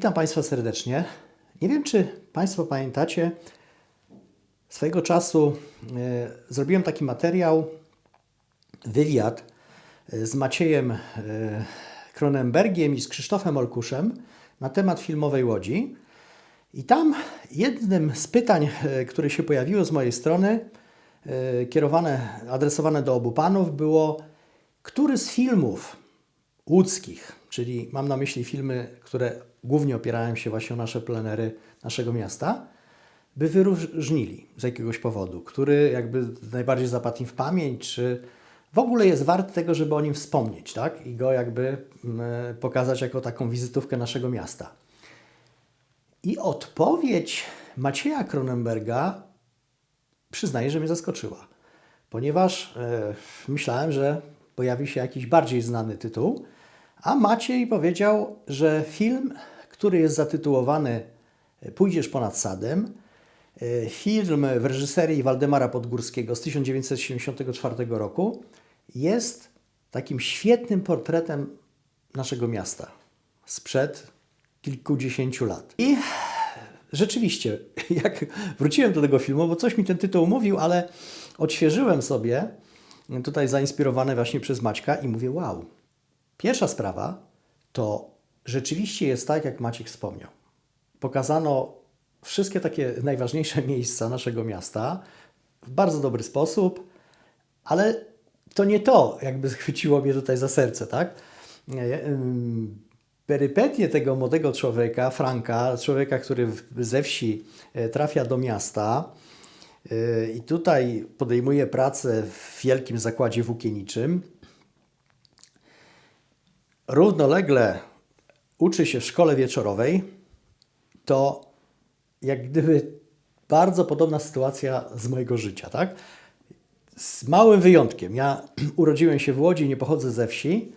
Witam Państwa serdecznie. Nie wiem, czy Państwo pamiętacie, swojego czasu e, zrobiłem taki materiał, wywiad e, z Maciejem e, Kronenbergiem i z Krzysztofem Olkuszem na temat filmowej łodzi. I tam jednym z pytań, które się pojawiło z mojej strony, kierowane, adresowane do obu panów, było, który z filmów łódzkich, czyli mam na myśli filmy, które głównie opierają się właśnie o nasze plenery naszego miasta, by wyróżnili z jakiegoś powodu, który jakby najbardziej zapadł im w pamięć, czy w ogóle jest wart tego, żeby o nim wspomnieć, tak? I go jakby mm, pokazać jako taką wizytówkę naszego miasta. I odpowiedź Macieja Kronenberga przyznaję, że mnie zaskoczyła, ponieważ e, myślałem, że pojawi się jakiś bardziej znany tytuł, a Maciej powiedział, że film, który jest zatytułowany Pójdziesz ponad sadem, e, film w reżyserii Waldemara Podgórskiego z 1974 roku, jest takim świetnym portretem naszego miasta sprzed kilkudziesięciu lat. I rzeczywiście, jak wróciłem do tego filmu, bo coś mi ten tytuł mówił, ale odświeżyłem sobie, tutaj zainspirowany właśnie przez Maćka i mówię, wow. Pierwsza sprawa to rzeczywiście jest tak, jak Maciek wspomniał. Pokazano wszystkie takie najważniejsze miejsca naszego miasta w bardzo dobry sposób, ale to nie to, jakby schwyciło mnie tutaj za serce, tak? Perypetie tego młodego człowieka, Franka, człowieka, który ze wsi e, trafia do miasta e, i tutaj podejmuje pracę w wielkim zakładzie włókienniczym, równolegle uczy się w szkole wieczorowej, to jak gdyby bardzo podobna sytuacja z mojego życia, tak? Z małym wyjątkiem. Ja urodziłem się w Łodzi, nie pochodzę ze wsi.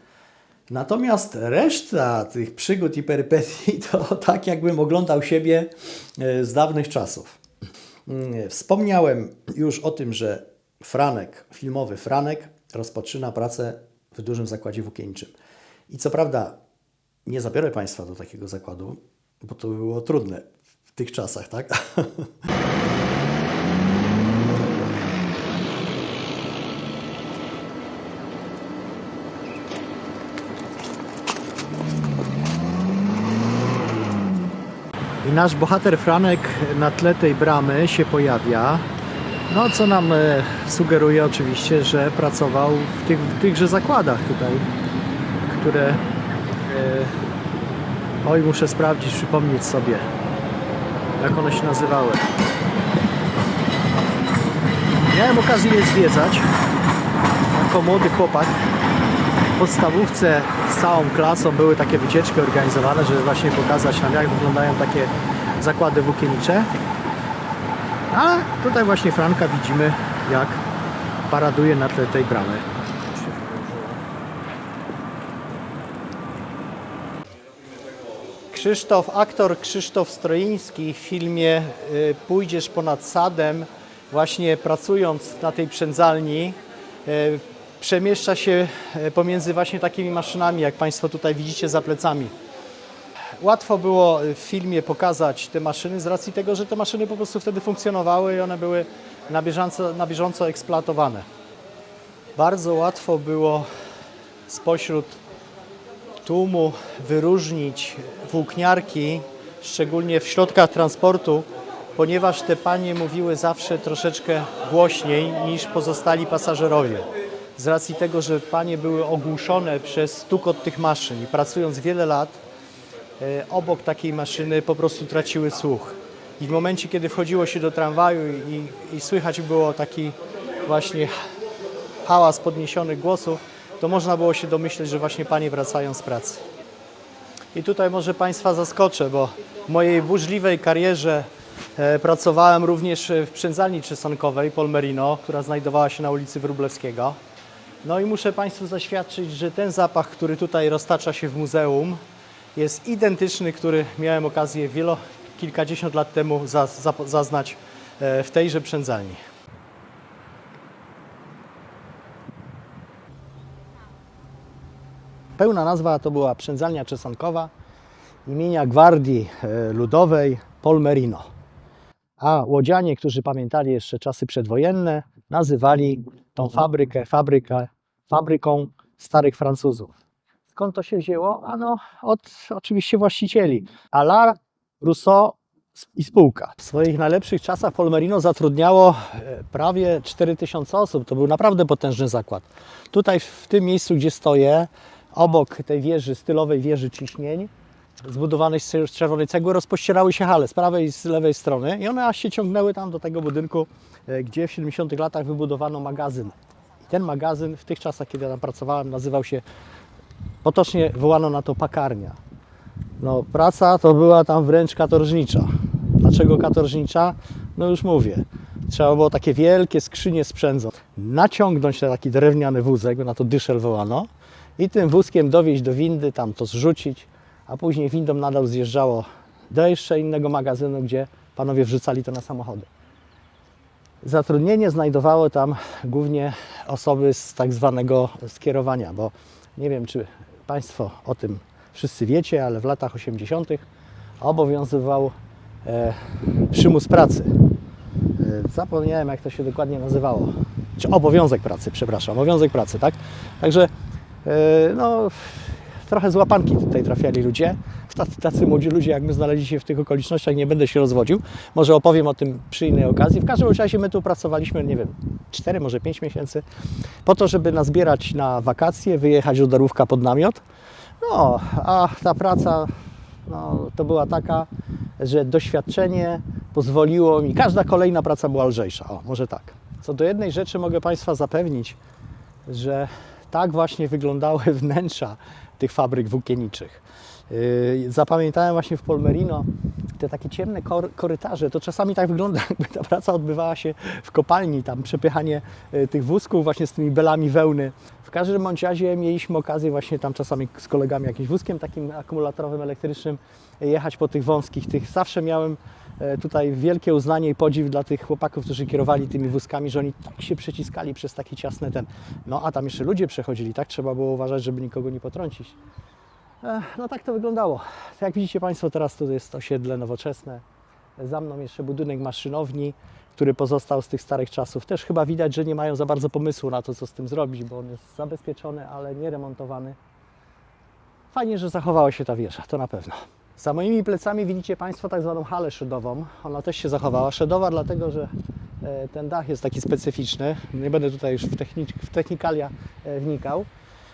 Natomiast reszta tych przygód i perypetii to tak, jakbym oglądał siebie e, z dawnych czasów. Mm, Wspomniałem już o tym, że Franek, filmowy Franek, rozpoczyna pracę w dużym zakładzie włókienniczym. I co prawda nie zabiorę Państwa do takiego zakładu, bo to by było trudne w tych czasach, tak? I nasz bohater Franek na tle tej bramy się pojawia. No, co nam e, sugeruje oczywiście, że pracował w, tych, w tychże zakładach tutaj, które. E, oj, muszę sprawdzić, przypomnieć sobie, jak one się nazywały. Miałem okazję je zwiedzać jako młody chłopak. W podstawówce z całą klasą były takie wycieczki organizowane, żeby właśnie pokazać nam, jak wyglądają takie zakłady włókiennicze. A tutaj właśnie Franka widzimy, jak paraduje na tle tej bramy. Krzysztof, aktor Krzysztof Stroiński w filmie y, Pójdziesz ponad sadem, właśnie pracując na tej przędzalni, y, przemieszcza się y, pomiędzy właśnie takimi maszynami, jak Państwo tutaj widzicie za plecami. Łatwo było w filmie pokazać te maszyny z racji tego, że te maszyny po prostu wtedy funkcjonowały i one były na bieżąco, na bieżąco eksploatowane. Bardzo łatwo było spośród tłumu wyróżnić włókniarki, szczególnie w środkach transportu, ponieważ te panie mówiły zawsze troszeczkę głośniej niż pozostali pasażerowie. Z racji tego, że panie były ogłuszone przez stukot tych maszyn i pracując wiele lat, e, obok takiej maszyny po prostu traciły słuch. I w momencie, kiedy wchodziło się do tramwaju i, i słychać było taki właśnie hałas podniesionych głosów, to można było się domyśleć, że właśnie panie wracają z pracy. I tutaj może Państwa zaskoczę, bo w mojej burzliwej karierze e, pracowałem również w przędzalni czesonkowej Polmerino, która znajdowała się na ulicy Wróblewskiego. No i muszę Państwu zaświadczyć, że ten zapach, który tutaj roztacza się w muzeum, jest identyczny, który miałem okazję wielo, kilkadziesiąt lat temu za, za, zaznać e, w tejże przędzalni. Pełna nazwa to była przędzalnia czesankowa imienia Gwardii e, Ludowej Polmerino. A łodzianie, którzy pamiętali jeszcze czasy przedwojenne, nazywali tą fabrykę, fabrykę fabryką starych Francuzów. Skąd to się wzięło? Ano, od oczywiście właścicieli. Allard, Rousseau i spółka. W swoich najlepszych czasach Polmerino zatrudniało e, prawie 4000 osób. To był naprawdę potężny zakład. Tutaj, w tym miejscu, gdzie stoję, obok tej wieży, stylowej wieży ciśnień, zbudowanej z czerwonej cegły, rozpościerały się hale z prawej i z lewej strony i one aż się ciągnęły tam do tego budynku, e, gdzie w 70 latach wybudowano magazyn. I ten magazyn w tych czasach, kiedy ja tam pracowałem, nazywał się, potocznie wołano na to pakarnia. No, praca to była tam wręcz katorżnicza. Dlaczego katorżnicza? No już mówię. Trzeba było takie wielkie skrzynie sprzędzą. Naciągnąć na taki drewniany wózek, na to dyszel wołano, i tym wózkiem dowieźć do windy, tam to zrzucić, a później windą nadal zjeżdżało do jeszcze innego magazynu, gdzie panowie wrzucali to na samochody. Zatrudnienie znajdowało tam głównie osoby z tak zwanego skierowania, bo nie wiem, czy Państwo o tym wszyscy wiecie, ale w latach 80. obowiązywał e, przymus pracy. E, zapomniałem, jak to się dokładnie nazywało. Czy obowiązek pracy, przepraszam, obowiązek pracy, tak? Także no, trochę z łapanki tutaj trafiali ludzie. Tacy, tacy młodzi ludzie, jak my znaleźli się w tych okolicznościach, nie będę się rozwodził. Może opowiem o tym przy innej okazji. W każdym razie my tu pracowaliśmy, nie wiem, 4, może 5 miesięcy, po to, żeby nazbierać na wakacje, wyjechać do Darówka pod namiot. No, a ta praca no, to była taka, że doświadczenie pozwoliło mi, każda kolejna praca była lżejsza. O, może tak. Co do jednej rzeczy mogę Państwa zapewnić, że tak właśnie wyglądały wnętrza tych fabryk włókienniczych. Yy, Zapamiętałem właśnie w Polmerino te takie ciemne kor- korytarze. To czasami tak wygląda, jakby ta praca odbywała się w kopalni, tam przepychanie yy, tych wózków właśnie z tymi belami wełny. W każdym bądź razie mieliśmy okazję właśnie tam czasami z kolegami jakimś wózkiem takim akumulatorowym, elektrycznym jechać po tych wąskich. Tych zawsze miałem e, tutaj wielkie uznanie i podziw dla tych chłopaków, którzy kierowali tymi wózkami, że oni tak się przeciskali przez takie ciasne ten. No a tam jeszcze ludzie przechodzili, tak? Trzeba było uważać, żeby nikogo nie potrącić. E, No tak to wyglądało. Jak widzicie Państwo, teraz tu jest osiedle nowoczesne. Za mną jeszcze budynek maszynowni, który pozostał z tych starych czasów. Też chyba widać, że nie mają za bardzo pomysłu na to, co z tym zrobić, bo on jest zabezpieczony, ale nie remontowany. Fajnie, że zachowała się ta wieża, to na pewno. Za moimi plecami widzicie Państwo tak zwaną halę szydową. Ona też się zachowała. Szydowa dlatego, że e, ten dach jest taki specyficzny. Nie będę tutaj już w, technik- w technikalia e, wnikał.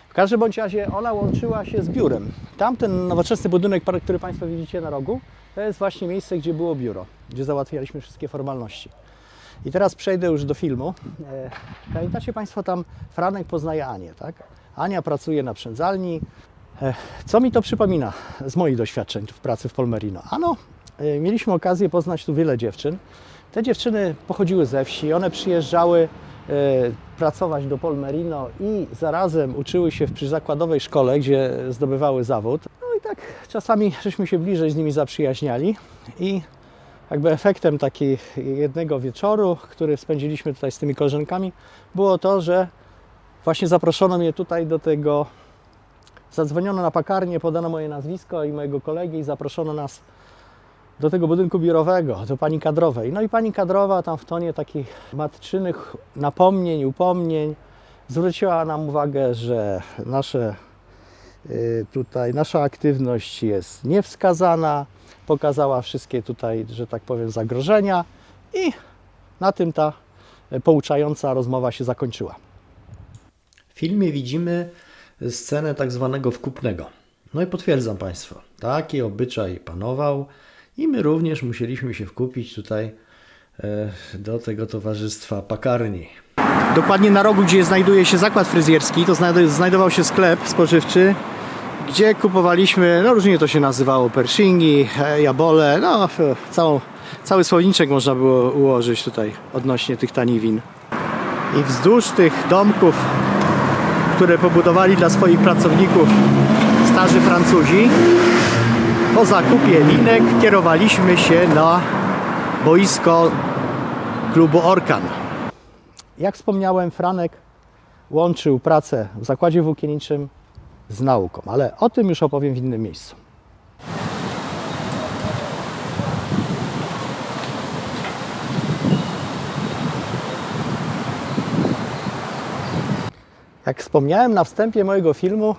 W każdym bądź razie ona łączyła się z biurem. Tamten nowoczesny budynek, który Państwo widzicie na rogu, to jest właśnie miejsce, gdzie było biuro, gdzie załatwialiśmy wszystkie formalności. I teraz przejdę już do filmu. E, Pamiętacie Państwo tam, Franek poznaje Anię, tak? Ania pracuje na przędzalni. E, Co mi to przypomina z moich doświadczeń w pracy w Polmerino? Ano, e, mieliśmy okazję poznać tu wiele dziewczyn. Te dziewczyny pochodziły ze wsi, one przyjeżdżały e, pracować do Polmerino i zarazem uczyły się w przyzakładowej szkole, gdzie zdobywały zawód. No i tak czasami żeśmy się bliżej z nimi zaprzyjaźniali i jakby efektem takiego jednego wieczoru, który spędziliśmy tutaj z tymi koleżankami, było to, że właśnie zaproszono mnie tutaj do tego, zadzwoniono na pakarnię, podano moje nazwisko i mojego kolegi i zaproszono nas do tego budynku biurowego, do pani kadrowej. No i pani kadrowa tam w tonie takich matczynych napomnień, upomnień zwróciła nam uwagę, że nasze y, tutaj nasza aktywność jest niewskazana, pokazała wszystkie tutaj, że tak powiem, zagrożenia i na tym ta pouczająca rozmowa się zakończyła. W filmie widzimy scenę tak zwanego wkupnego. No i potwierdzam Państwu, taki obyczaj panował i my również musieliśmy się wkupić tutaj e, do tego towarzystwa pakarni. Dokładnie na rogu, gdzie znajduje się zakład fryzjerski, to znajdował się sklep spożywczy, gdzie kupowaliśmy, no różnie to się nazywało, pershingi, e, jabole, no e, całą, cały słowniczek można było ułożyć tutaj odnośnie tych tanich win. I wzdłuż tych domków, które pobudowali dla swoich pracowników starzy Francuzi, po zakupie winek kierowaliśmy się na boisko klubu Orkan. Jak wspomniałem, Franek łączył pracę w zakładzie włókienniczym z nauką, ale o tym już opowiem w innym miejscu. Jak wspomniałem na wstępie mojego filmu,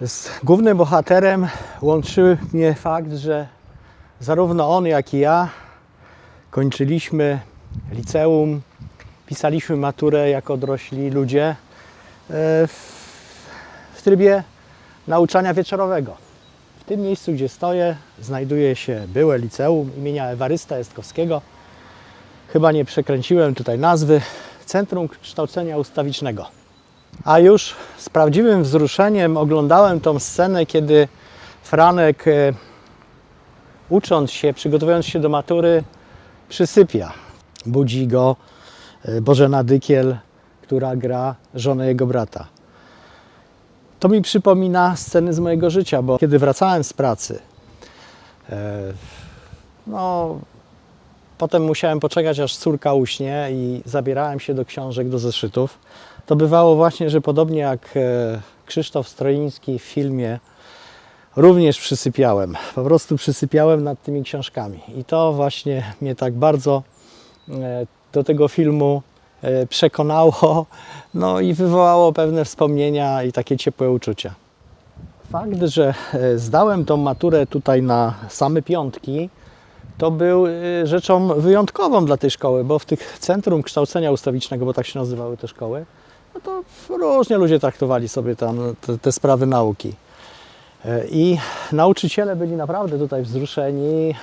z głównym bohaterem łączył mnie fakt, że zarówno on, jak i ja kończyliśmy liceum, pisaliśmy maturę jako dorośli ludzie e, w, trybie nauczania wieczorowego. W tym miejscu, gdzie stoję, znajduje się byłe liceum imienia Ewarysta Jestkowskiego. Chyba nie przekręciłem tutaj nazwy. Centrum Kształcenia Ustawicznego. A już z prawdziwym wzruszeniem oglądałem tą scenę, kiedy Franek, e, ucząc się, przygotowując się do matury, przysypia. Budzi go e, Bożena Dykiel, która gra żonę jego brata. To mi przypomina sceny z mojego życia, bo kiedy wracałem z pracy, e, no, potem musiałem poczekać, aż córka uśnie i zabierałem się do książek, do zeszytów. To bywało właśnie, że podobnie jak e, Krzysztof Stroiński w filmie, również przysypiałem. Po prostu przysypiałem nad tymi książkami. I to właśnie mnie tak bardzo e, do tego filmu e, przekonało, no i wywołało pewne wspomnienia i takie ciepłe uczucia. Fakt, że zdałem tą maturę tutaj na same piątki, to był rzeczą wyjątkową dla tej szkoły, bo w tych Centrum Kształcenia Ustawicznego, bo tak się nazywały te szkoły, no to różnie ludzie traktowali sobie tam te, te sprawy nauki. E, I nauczyciele byli naprawdę tutaj wzruszeni,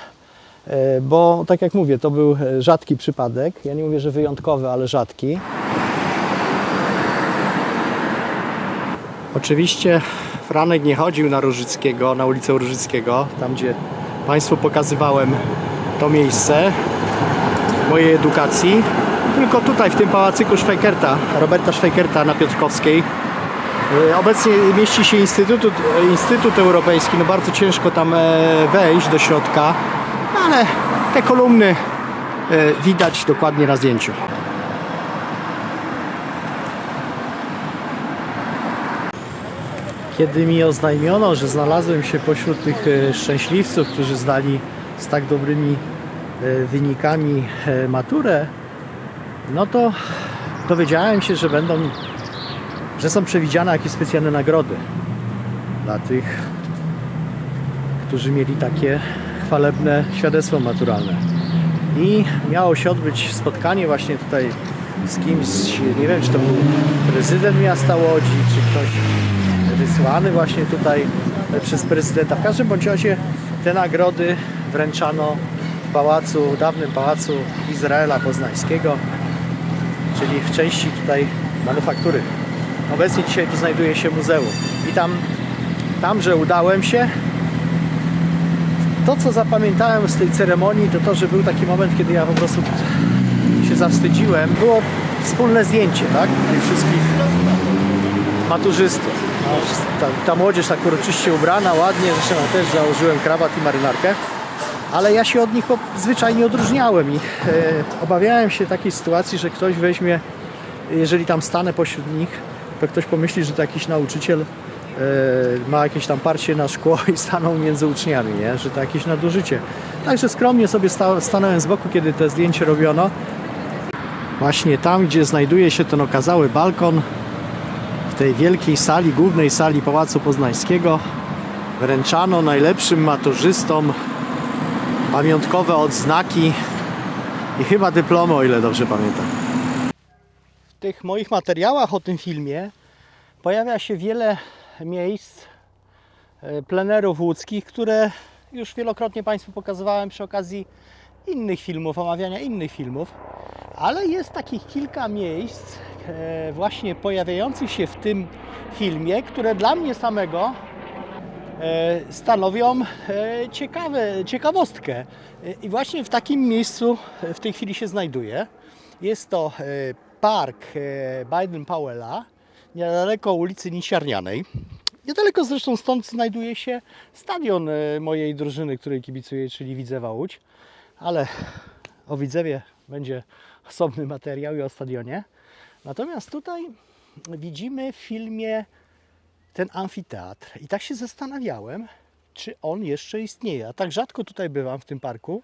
e, bo tak jak mówię, to był rzadki przypadek. Ja nie mówię, że wyjątkowy, ale rzadki. Oczywiście Franek nie chodził na Różyckiego, na ulicę Różyckiego, tam gdzie Państwu pokazywałem to miejsce mojej edukacji, tylko tutaj w tym pałacyku Szwajkerta, Roberta Szwajkerta na Piotrkowskiej. E, Obecnie mieści się Instytut, Instytut Europejski, no bardzo ciężko tam e, wejść do środka, no ale te kolumny e, widać dokładnie na zdjęciu. Kiedy mi oznajmiono, że znalazłem się pośród tych szczęśliwców, którzy zdali z tak dobrymi wynikami maturę, no to dowiedziałem się, że będą, że są przewidziane jakieś specjalne nagrody dla tych, którzy mieli takie chwalebne świadectwo maturalne. I miało się odbyć spotkanie właśnie tutaj z kimś, nie wiem czy to był prezydent miasta Łodzi, czy ktoś wysłany właśnie tutaj przez prezydenta. W każdym bądź razie te nagrody wręczano w pałacu, dawnym pałacu Izraela Poznańskiego, czyli w części tutaj manufaktury. Obecnie dzisiaj tu znajduje się muzeum. I tam, tam, że udałem się, to co zapamiętałem z tej ceremonii, to to, że był taki moment, kiedy ja po prostu się zawstydziłem. Było wspólne zdjęcie, tak? Tych wszystkich maturzystów. No, ta, ta młodzież tak uroczyście ubrana, ładnie, zresztą ja też założyłem krawat i marynarkę, ale ja się od nich zwyczajnie odróżniałem i e, obawiałem się takiej sytuacji, że ktoś weźmie, jeżeli tam stanę pośród nich, to ktoś pomyśli, że to jakiś nauczyciel e, ma jakieś tam parcie na szkło i stanął między uczniami, nie? że to jakieś nadużycie. Także skromnie sobie sta, stanąłem z boku, kiedy te zdjęcie robiono. Właśnie tam, gdzie znajduje się ten okazały balkon, w tej wielkiej sali, głównej sali Pałacu Poznańskiego wręczano najlepszym maturzystom pamiątkowe odznaki i chyba dyplomy, o ile dobrze pamiętam. W tych moich materiałach o tym filmie pojawia się wiele miejsc e, plenerów łódzkich, które już wielokrotnie Państwu pokazywałem przy okazji innych filmów, omawiania innych filmów, ale jest takich kilka miejsc e, właśnie pojawiających się w tym filmie, które dla mnie samego stanowią e, ciekawe, ciekawostkę. E, I właśnie w takim miejscu e, w tej chwili się znajduję. Jest to e, park e, Biden-Powella, niedaleko ulicy Nisiarnianej. Niedaleko zresztą stąd znajduje się stadion e, mojej drużyny, której kibicuję, czyli Widzewa Łódź. Ale o Widzewie będzie osobny materiał i o stadionie. Natomiast tutaj widzimy w filmie ten amfiteatr. I tak się zastanawiałem, czy on jeszcze istnieje. A tak rzadko tutaj bywam w tym parku,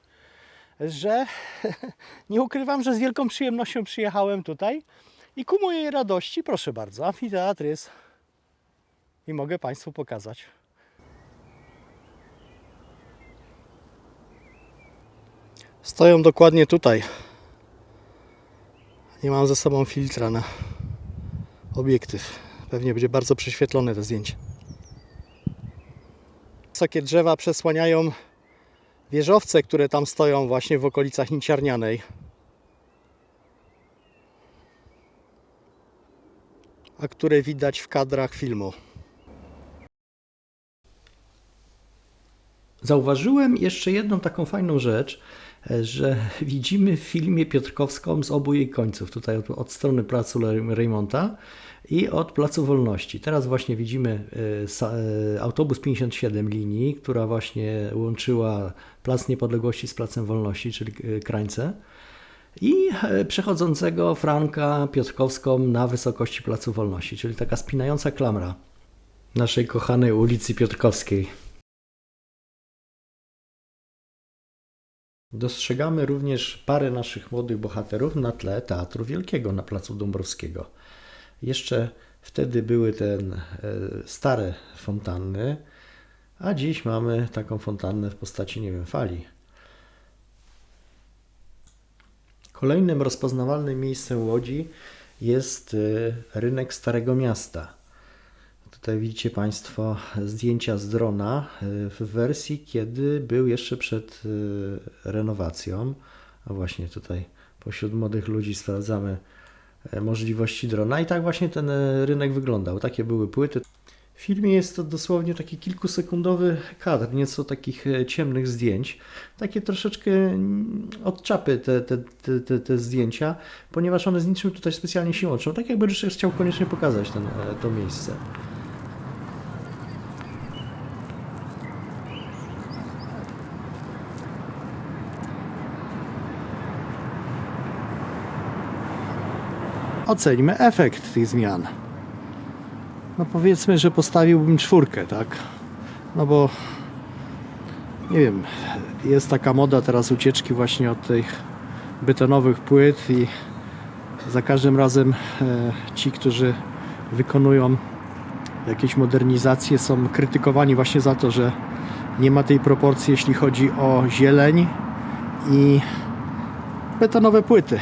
że nie ukrywam, że z wielką przyjemnością przyjechałem tutaj I ku mojej radości, proszę bardzo, amfiteatr jest i mogę Państwu pokazać. Stoją dokładnie tutaj. Nie mam ze sobą filtra na obiektyw. Pewnie będzie bardzo prześwietlone to zdjęcie. Wysokie drzewa przesłaniają wieżowce, które tam stoją właśnie w okolicach Ninciarnianej. A które widać w kadrach filmu. Zauważyłem jeszcze jedną taką fajną rzecz, że widzimy w filmie Piotrkowską z obu jej końców, tutaj od, od strony placu Reymonta i od placu Wolności. Teraz właśnie widzimy e, e, autobus 57 linii, która właśnie łączyła Plac Niepodległości z Placem Wolności, czyli e, Krańce. I przechodzącego Franka Piotrkowską na wysokości Placu Wolności, czyli taka spinająca klamra naszej kochanej ulicy Piotrkowskiej. Dostrzegamy również parę naszych młodych bohaterów na tle Teatru Wielkiego na Placu Dąbrowskiego. Jeszcze wtedy były te e, stare fontanny, a dziś mamy taką fontannę w postaci, nie wiem, fali. Kolejnym rozpoznawalnym miejscem Łodzi jest e, rynek Starego Miasta. Tutaj widzicie Państwo zdjęcia z drona e, w wersji, kiedy był jeszcze przed e, renowacją. A właśnie tutaj pośród młodych ludzi sprawdzamy e, możliwości drona i tak właśnie ten rynek wyglądał. Takie były płyty. W filmie jest to dosłownie taki kilkusekundowy kadr, nieco takich ciemnych zdjęć. Takie troszeczkę mm, od czapy te, te, te, te, zdjęcia, ponieważ one z niczym tutaj specjalnie się łączą. Tak jakby reżyser chciał koniecznie pokazać ten, to miejsce. Oceńmy efekt tych zmian. No powiedzmy, że postawiłbym czwórkę, tak? No bo nie wiem, jest taka moda teraz ucieczki właśnie od tych betonowych płyt i za każdym razem e, ci, którzy wykonują jakieś modernizacje są krytykowani właśnie za to, że nie ma tej proporcji, jeśli chodzi o zieleń i betonowe płyty.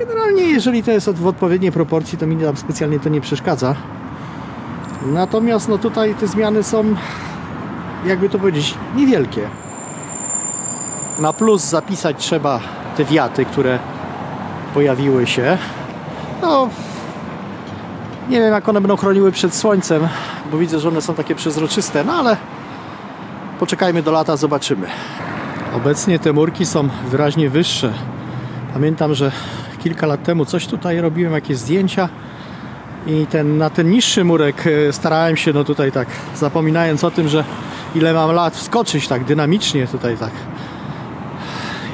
Generalnie, jeżeli to jest w odpowiedniej proporcji, to mi tam specjalnie to nie przeszkadza. Natomiast no tutaj te zmiany są, jakby to powiedzieć, niewielkie. Na plus zapisać trzeba te wiaty, które pojawiły się. No, nie wiem jak one będą chroniły przed słońcem, bo widzę, że one są takie przezroczyste, no ale poczekajmy do lata, zobaczymy. Obecnie te murki są wyraźnie wyższe. Pamiętam, że kilka lat temu coś tutaj robiłem, jakieś zdjęcia i ten, na ten niższy murek e, starałem się, no tutaj tak, zapominając o tym, że ile mam lat, wskoczyć tak dynamicznie tutaj tak,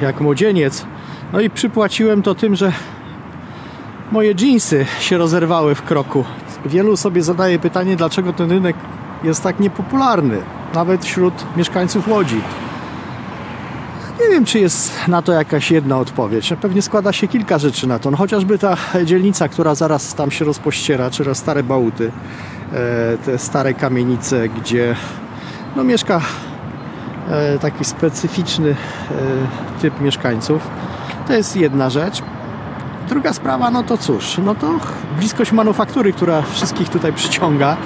jak młodzieniec. No i przypłaciłem to tym, że moje dżinsy się rozerwały w kroku. Wielu sobie zadaje pytanie, dlaczego ten rynek jest tak niepopularny, nawet wśród mieszkańców Łodzi. Nie wiem, czy jest na to jakaś jedna odpowiedź. Pewnie składa się kilka rzeczy na to. No, chociażby ta dzielnica, która zaraz tam się rozpościera, czy stare bałuty, e, te stare kamienice, gdzie no, mieszka e, taki specyficzny e, typ mieszkańców. To jest jedna rzecz. Druga sprawa, no to cóż, no to bliskość manufaktury, która wszystkich tutaj przyciąga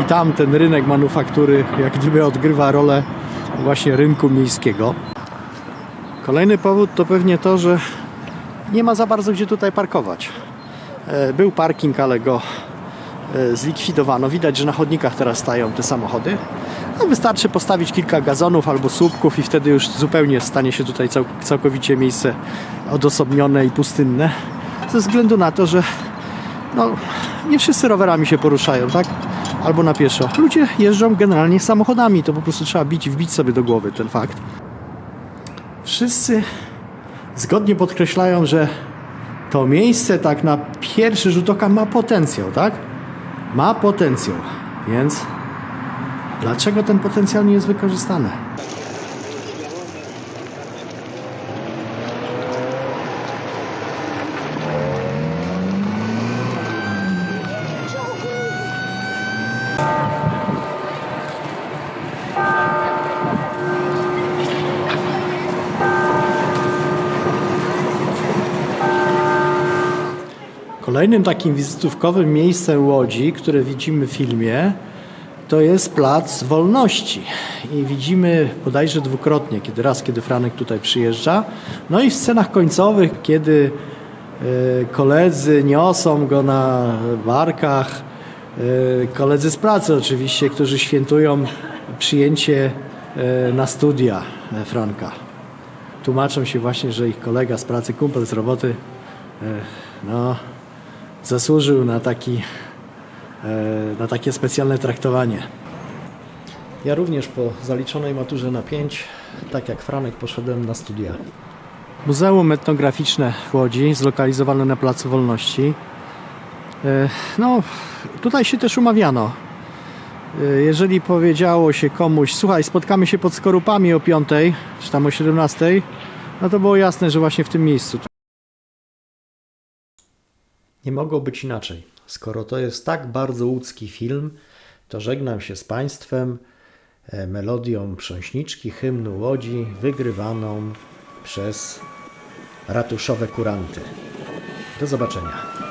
i tam ten rynek manufaktury jak gdyby odgrywa rolę właśnie rynku miejskiego. Kolejny powód to pewnie to, że nie ma za bardzo gdzie tutaj parkować. E, Był parking, ale go e, zlikwidowano. Widać, że na chodnikach teraz stają te samochody. No, wystarczy postawić kilka gazonów albo słupków i wtedy już zupełnie stanie się tutaj cał, całkowicie miejsce odosobnione i pustynne. Ze względu na to, że no, nie wszyscy rowerami się poruszają, tak? Albo na pieszo. Ludzie jeżdżą generalnie samochodami. To po prostu trzeba bić, wbić sobie do głowy ten fakt. Wszyscy zgodnie podkreślają, że to miejsce tak na pierwszy rzut oka ma potencjał, tak? Ma potencjał, więc dlaczego ten potencjał nie jest wykorzystany? Kolejnym takim wizytówkowym miejscem Łodzi, które widzimy w filmie, to jest Plac Wolności. I widzimy bodajże dwukrotnie, kiedy raz, kiedy Franek tutaj przyjeżdża, no i w scenach końcowych, kiedy e, koledzy niosą go na barkach, e, koledzy z pracy oczywiście, którzy świętują przyjęcie e, na studia Franka. Tłumaczą się właśnie, że ich kolega z pracy, kumpel z roboty, no, zasłużył na, taki, e, na takie specjalne traktowanie. Ja również po zaliczonej maturze na 5, tak jak Franek, poszedłem na studia. Muzeum Etnograficzne w Łodzi, zlokalizowane na Placu Wolności. E, No, tutaj się też umawiano. E, Jeżeli powiedziało się komuś, słuchaj, spotkamy się pod skorupami o 5, czy tam o 17, no to było jasne, że właśnie w tym miejscu. Nie mogło być inaczej. Skoro to jest tak bardzo łódzki film, to żegnam się z Państwem e, melodią prząśniczki hymnu Łodzi wygrywaną przez ratuszowe kuranty. Do zobaczenia.